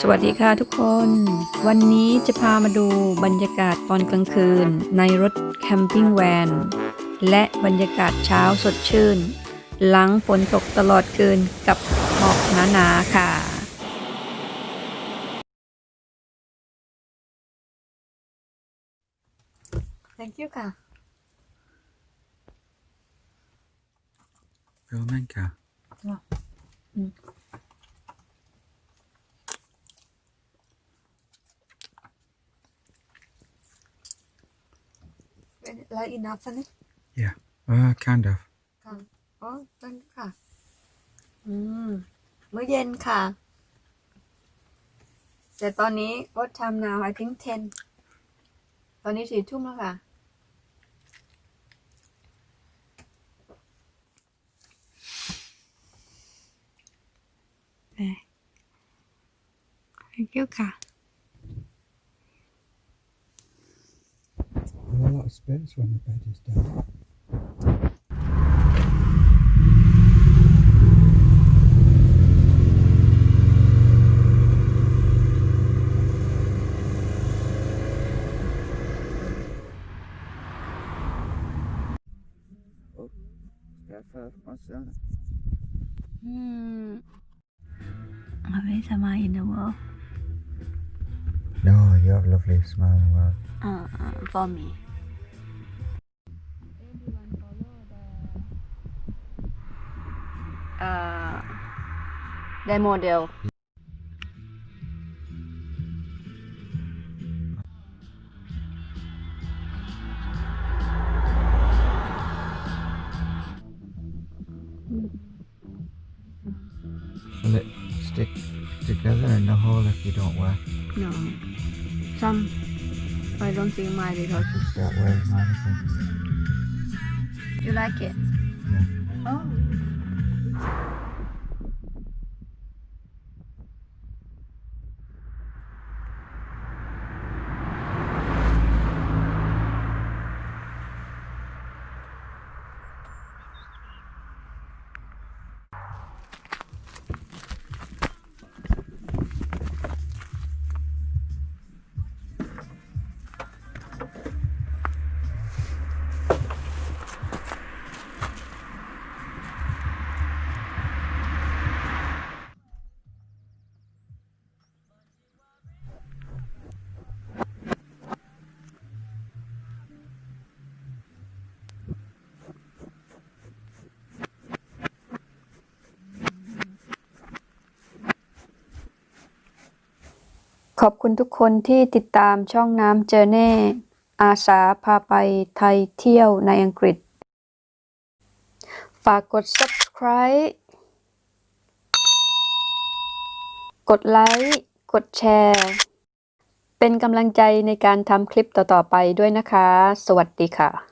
สวัสดีค่ะทุกคน วันนี้จะพามาดูบรรยากาศตอนกลางคืน ในรถแคมปิ้งแวนและบรรยากาศเช้าสดชื่น หลังฝนตกตลอดคืนกับหมอกหนาๆค่ะ thank you ค่ะ Romanka. Like enough ใช่ไหม Yeah. Uh, kind of. ค่ะอ๋อตั้งค่ะ อืม มื้อเย็นค่ะ แต่ตอนนี้ what time now I think ten ตอนนี้สี่ทุ่มแล้วค่ะ thank you ค่ะ spits when the bed is done. Hmm. Lovely summer in. No, you have lovely smile. Uh, uh, for me. Uh, the model Will it stick together in the hole if you don't wear? no some I don't think mine because wearing mine again. you like it Yeah. oh ขอบคุณทุกคนที่ติดตามช่องน้ำเจอเน่ อาสาพาไปไทยเที่ยวในอังกฤษ ฝากกด subscribe กดไลค์ กดแชร์ เป็นกำลังใจในการทำคลิปต่อ ๆ ไปด้วยนะคะ สวัสดีค่ะ